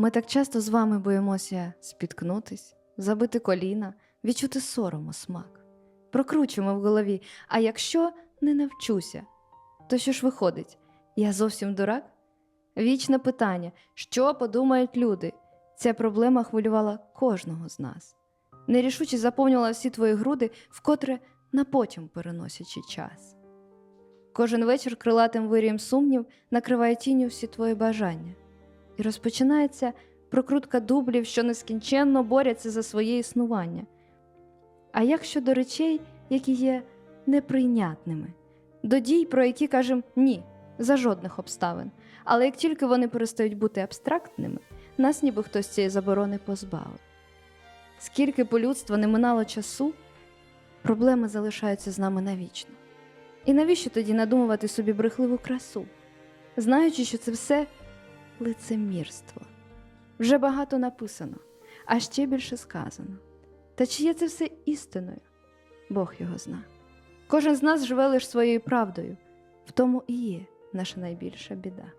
Ми так часто з вами боїмося спіткнутись, забити коліна, відчути сорому смак. Прокручуємо в голові, а якщо не навчуся, то що ж виходить? Я зовсім дурак? Вічне питання, що подумають люди? Ця проблема хвилювала кожного з нас. Нерішуче заповнювала всі твої груди, вкотре на потім переносячи час. Кожен вечір крилатим вирієм сумнів накриває тінню всі твої бажання. І розпочинається прокрутка дублів, що нескінченно борються за своє існування. А як щодо речей, які є неприйнятними, до дій, про які кажемо ні, за жодних обставин. Але як тільки вони перестають бути абстрактними, нас ніби хтось цієї заборони позбавив. Скільки по людства не минало часу, проблеми залишаються з нами навічно. І навіщо тоді надумувати собі брехливу красу, знаючи, що це все лицемірство? Вже багато написано, а ще більше сказано. Та чи є це все істиною? Бог його зна. Кожен з нас живе лише своєю правдою, в тому і є наша найбільша біда.